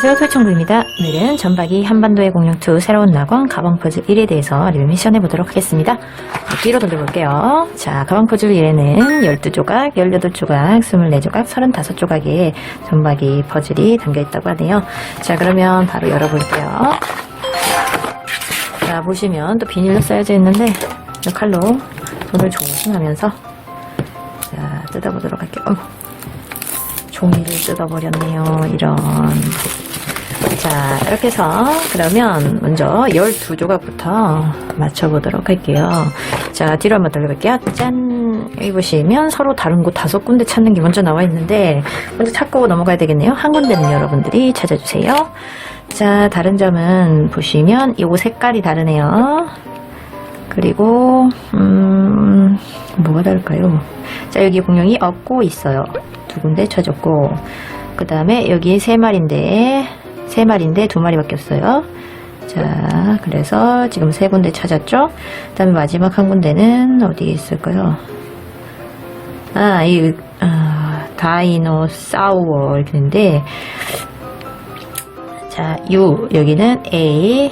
안녕하세요 소청구입니다. 오늘은 전박이 한반도의 공룡2 새로운 낙원 가방 퍼즐 1에 대해서 리뷰 미션 해보도록 하겠습니다. 자, 뒤로 돌려볼게요. 자 가방 퍼즐 1에는 12조각, 18조각, 24조각, 35조각의 전박이 퍼즐이 담겨있다고 하네요. 자 그러면 바로 열어볼게요. 자 보시면 또 비닐로 쌓여져 있는데 이 칼로 손을 조심하면서 자 뜯어보도록 할게요. 어머. 종이를 뜯어버렸네요. 이런. 자, 이렇게 해서 그러면 먼저 12조각부터 맞춰보도록 할게요. 자, 뒤로 한번 돌려볼게요. 짠! 여기 보시면 서로 다른 곳 다섯 군데 찾는 게 먼저 나와 있는데 먼저 찾고 넘어가야 되겠네요. 한 군데는 여러분들이 찾아주세요. 자, 다른 점은 보시면 이 색깔이 다르네요. 그리고 음 뭐가 다를까요? 자 여기 공룡이 없고 있어요. 두 군데 쳐졌고 그 다음에 여기 세 마리인데 세 마리인데 두 마리밖에 없어요. 자 그래서 지금 세 군데 찾았죠. 그 다음에 마지막 한 군데는 어디에 있을까요? 아 이 아, 다이노사우어 이렇게 있는데 자 U 여기는 A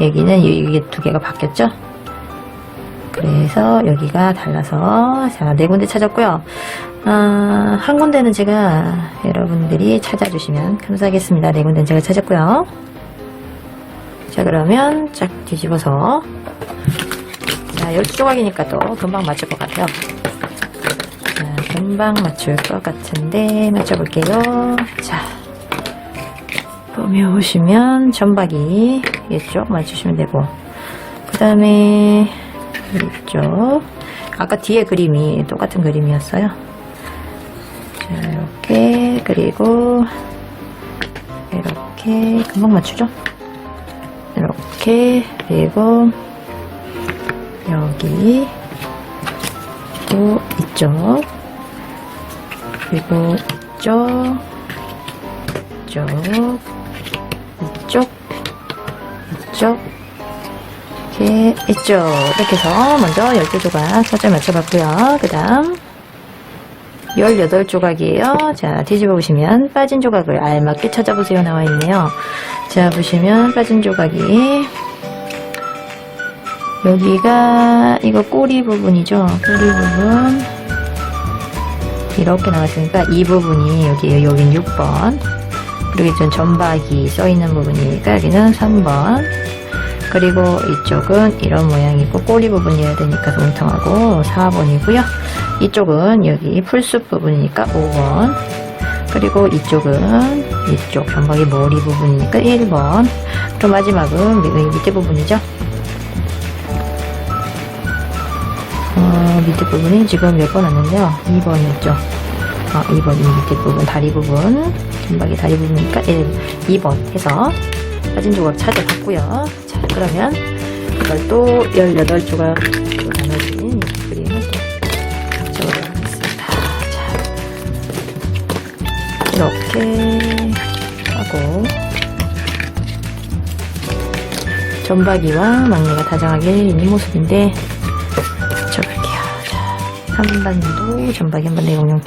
여기는 여기 두 개가 바뀌었죠. 그래서 여기가 달라서 자 네 군데 찾았고요. 아, 한 군데는 제가 여러분들이 찾아주시면 감사하겠습니다. 네 군데는 제가 찾았고요. 자 그러면 쫙 뒤집어서 자 12조각이니까 또 금방 맞출 것 같아요. 자, 금방 맞출 것 같은데 맞춰볼게요. 자 보면 보시면 전박이 이쪽 맞추시면 되고 그 다음에 이쪽 아까 뒤에 그림이 똑같은 그림이었어요 자 이렇게 그리고 이렇게 금방 맞추죠 이렇게 그리고 여기 또 이쪽 그리고 이쪽 이쪽 이쪽 이쪽 이렇게 있죠. 이렇게 해서 먼저 12조각 살짝 맞춰봤고요. 그 다음 18조각이에요. 자, 뒤집어 보시면 빠진 조각을 알맞게 찾아보세요 나와 있네요. 자, 보시면 빠진 조각이 여기가 이거 꼬리 부분이죠. 꼬리 부분 이렇게 나왔으니까 이 부분이 여기 여긴 6번 그리고 전 전박이 써 있는 부분이니까 여기는 3번 그리고 이쪽은 이런 모양이고 꼬리 부분이어야 되니까 뭉텅하고 4번이고요. 이쪽은 여기 풀숲 부분이니까 5번. 그리고 이쪽은 이쪽 전박이 머리 부분이니까 1번. 그리고 마지막은 밑에 부분이죠. 어, 밑에 부분이 지금 몇 번 왔는데요. 2번이었죠. 어, 2번 이 밑에 부분 다리 부분 전박이 다리 부분이니까 1, 2번 해서 사진 조각 찾아봤고요. 자, 그러면 이걸 또 18조각 이렇게 하고 전박이와 막내가 다정하게 있는 모습인데 적을게요. 자, 한반도 전박이 한반도 공룡 2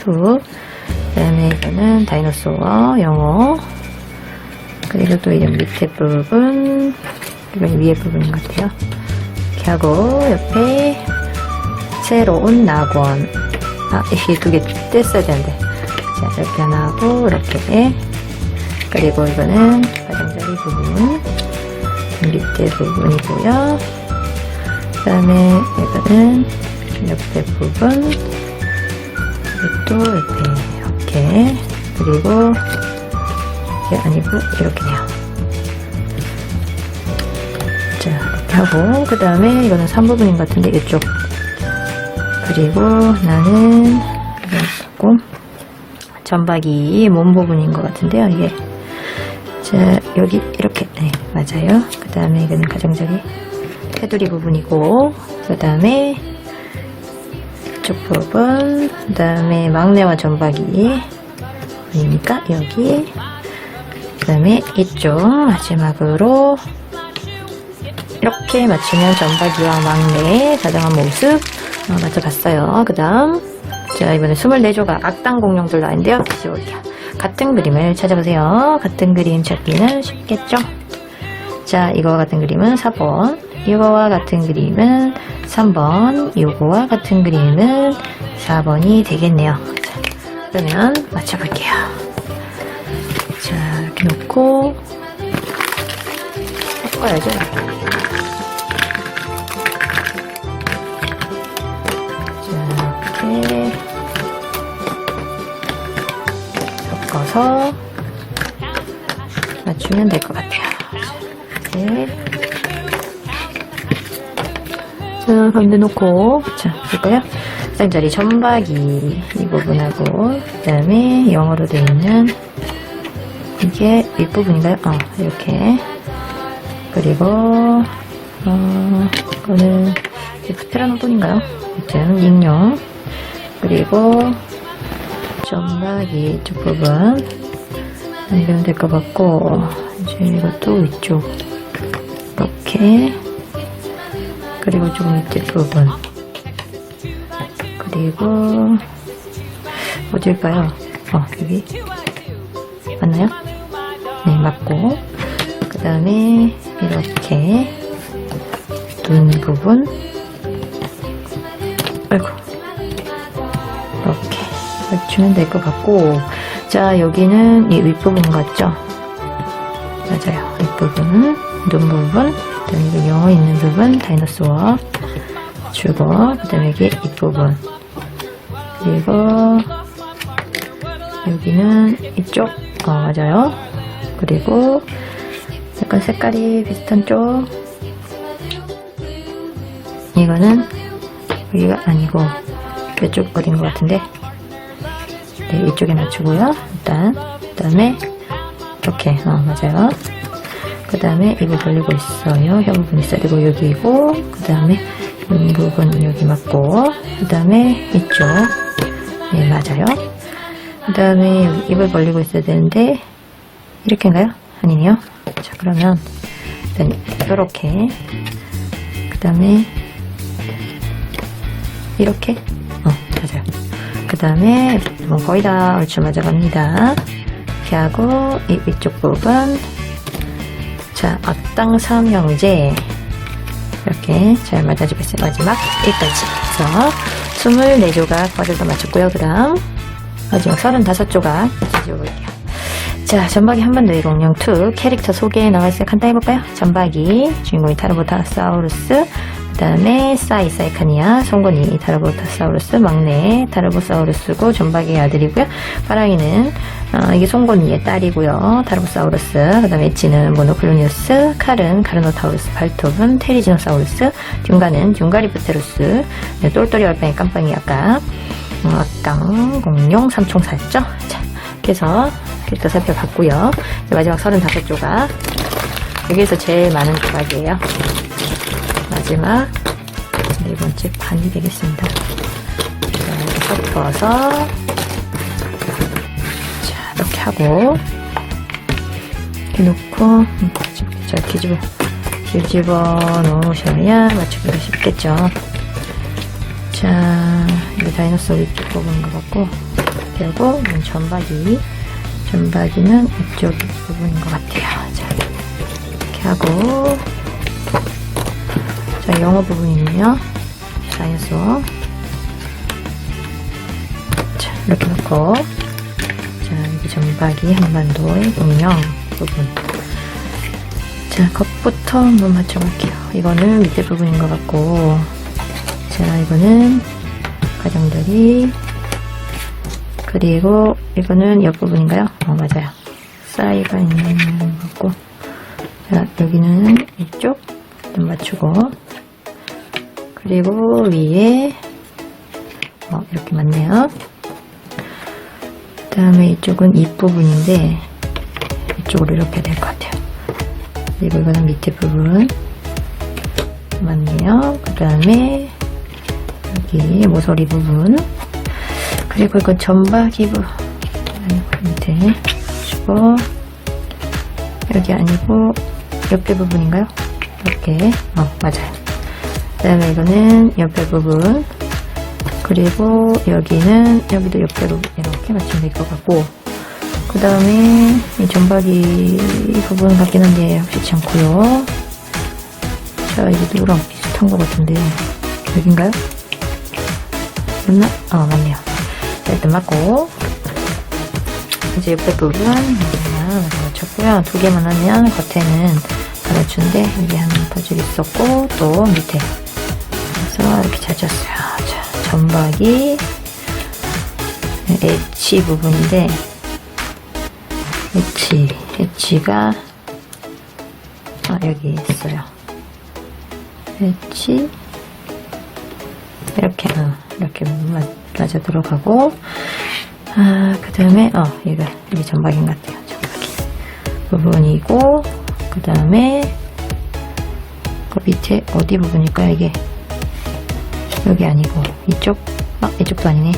그 다음에 이거는 다이노소어 영어. 그리고 또 이런 밑에 부분 이건 위에 부분인 것 같아요. 이렇게 하고 옆에 새로운 낙원. 아 이게 두 개 뗐어야 되는데 자 이렇게 하나 하고 이렇게. 그리고 이거는 가장자리 부분 밑에 부분이고요. 그 다음에 이거는 옆에 부분 이것도 옆에 이렇게. 그리고 이게 아니고 이렇게네요. 자 이렇게 하고 그 다음에 이거는 3부분인 것 같은데 이쪽. 그리고 나는 이거 전박이 몸 부분인 것 같은데요. 이게 자 여기 이렇게 네 맞아요. 그 다음에 이거는 가장자리 테두리 부분이고 그 다음에 이쪽 부분 그 다음에 막내와 전박이 아닙니까 여기 그 다음에 이쪽 마지막으로 이렇게 맞추면 전박이와 막내 다정한 모습 어, 맞춰봤어요. 그 다음 자 이번에 24조각 악당 공룡들 나인데요. 다시 올게요. 같은 그림을 찾아보세요. 같은 그림 찾기는 쉽겠죠? 자, 이거와 같은 그림은 4번, 이거와 같은 그림은 3번, 이거와 같은 그림은 4번이 되겠네요. 자, 그러면 맞춰볼게요. 자, 이렇게 놓고 섞어야죠. 자, 이렇게 섞어서 맞추면 될 것 같아요. 이렇게. 자, 가운데 놓고, 자, 볼까요? 쌍자리 점박이 이 부분하고, 그 다음에 영어로 되어 있는 이게 윗부분인가요? 어, 이렇게. 그리고, 어, 이거는 프테라노돈인가요? 아무튼, 익룡. 그리고, 점박이 쪽 부분. 연결 될것 같고, 이제 이것도 위쪽. 이렇게. 그리고 조금 밑에 부분. 그리고, 어딜까요? 어, 여기. 맞나요? 네, 맞고. 그 다음에, 이렇게. 눈 부분. 아이고. 맞추면 될 것 같고. 자, 여기는 이 윗부분 같죠? 맞아요. 윗부분, 눈 부분, 그 다음에 여기 영어 있는 부분, 다이너소어, 주고, 그 다음에 여기 윗부분. 그리고, 여기는 이쪽, 어, 맞아요. 그리고, 약간 색깔이 비슷한 쪽. 이거는, 여기가 아니고, 이쪽 어딘 것 같은데. 네, 이쪽에 맞추고요. 일단, 그 다음에, 이렇게, 어, 맞아요. 그 다음에 입을 벌리고 있어요. 혀 부분 있어요. 그리고 여기고, 그 다음에 이 부분 여기 맞고, 그 다음에 이쪽. 네, 맞아요. 그 다음에 입을 벌리고 있어야 되는데, 이렇게인가요? 아니네요. 자, 그러면, 일단, 이렇게. 그 다음에, 이렇게. 그 다음에, 뭐 거의 다 얼추 맞아갑니다. 이렇게 하고, 이 위쪽 부분. 자, 악당 삼형제. 이렇게 잘 맞아주고 있어요. 마지막 1까지. 해서 24조각 퍼즐도 맞췄고요. 그 다음, 마지막 35조각 지워볼게요. 자, 전박이 한 번더1002 캐릭터 소개 나와 있어요. 간단히 해볼까요? 전박이, 주인공이 타르보타사우루스, 그 다음에 사이 사이카니아, 송곳니 타르보타사우루스, 막내 타르보사우루스고 전박이의 아들이고요. 파랑이는 어, 이게 송곳니의 딸이고요. 타르보사우루스, 그 다음에 엣지는 모노클로니우스, 칼은 카르노타우루스, 발톱은 테리지노사우루스, 듀가는 듀가리프테루스, 네, 똘똘이 얼빵이 깜빵이 아까 어, 악강, 공룡, 삼총사였죠? 자, 그래서 캐릭터 살펴봤고요. 마지막 35조각. 여기에서 제일 많은 조각이에요. 마지막 네 번째 반이 되겠습니다. 자, 이렇게 섞어서 자, 이렇게 하고 이렇게 놓고 음, 자, 이렇게 집어 뒤집어 놓으셔야 맞추기가 쉽겠죠. 자, 이게 다이너소 위쪽 부분인 것 같고 그리고 전박이 전박이는 이쪽 부분인 것 같아요. 자, 이렇게 하고 자, 영어 부분이네요. 다이너소 자, 이렇게 놓고 자, 여기 전박이 한반도의 운영 부분 자, 겉부터 한번 맞춰볼게요. 이거는 밑에 부분인 것 같고 자, 이거는 가정들이 그리고 이거는 옆부분인가요? 어, 맞아요. 사이가 있는 것 같고 자, 여기는 이쪽 좀 맞추고 그리고 위에 어, 이렇게 맞네요. 그 다음에 이쪽은 입 부분인데 이쪽으로 이렇게 될 것 같아요. 그리고 이거는 밑에 부분 맞네요. 그 다음에 여기 모서리 부분 그리고 이건 전박이 부 아니고 밑에 주고 여기 아니고 옆에 부분인가요? 이렇게 어 맞아요. 그 다음에 이거는 옆에 부분 그리고 여기는 여기도 옆에 부분 이렇게 맞추면 될 것 같고 그 다음에 이 점박이 부분 같긴 한데 확실치 않고요. 자, 이게 누구랑 비슷한 것 같은데 여긴가요? 맞나? 어, 맞네요. 자, 일단 맞고 이제 옆에 부분 여기만 맞췄고요. 두 개만 하면 겉에는 받아주는데 여기 한 퍼즐 있었고 또 밑에 그래서 이렇게 잘 쳤어요. 자, 점박이 엣지 부분인데 엣지 엣지가 아 여기 있어요. 엣지 이렇게 어, 이렇게 맞, 맞아 들어가고 아, 그 다음에, 어, 이거, 이게 점박인 것 같아요. 점박이. 부분이고, 그 다음에, 그 밑에, 어디 부분일까요, 이게? 여기 아니고, 이쪽? 아, 이쪽도 아니네.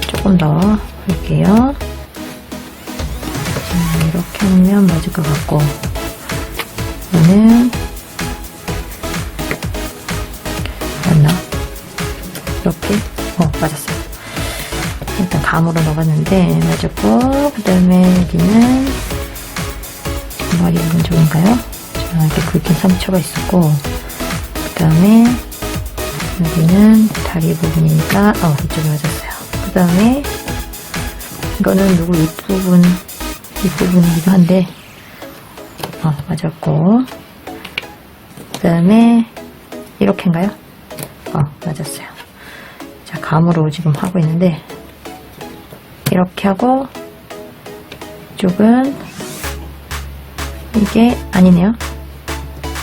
조금 더 볼게요. 자, 이렇게 하면 맞을 것 같고, 이거는, 맞나? 이렇게? 어, 맞았어요. 일단 감으로 넣어봤는데 맞았고 그 다음에 여기는 머리 부분 쪽인가요? 자, 이렇게 굵긴 상처가 있었고 그 다음에 여기는 다리 부분이니까 어 이쪽에 맞았어요. 그 다음에 이거는 누구 윗부분 윗부분이기도 한데 어 맞았고 그 다음에 이렇게인가요? 어 맞았어요. 자 감으로 지금 하고 있는데 이렇게 하고 이쪽은 이게 아니네요.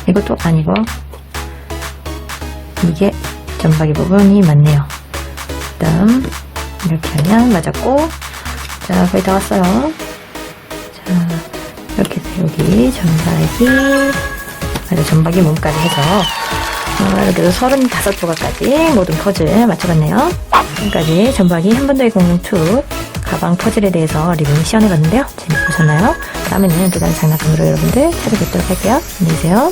이것도 아니고 이게 점박이 부분이 맞네요. 그 다음 이렇게 하면 맞았고 자 거의 다 왔어요. 자 이렇게 해서 여기 점박이 맞아 점박이 몸까지 해서 어, 이렇게 해서 35조각까지 모든 퍼즐 맞춰봤네요. 지금까지 점박이 한 번 더의 공투 가방 퍼즐에 대해서 리뷰 시연해봤는데요. 재밌게 보셨나요? 다음에는 또 다른 장난감으로 여러분들 찾아뵙도록 할게요. 안녕히 계세요.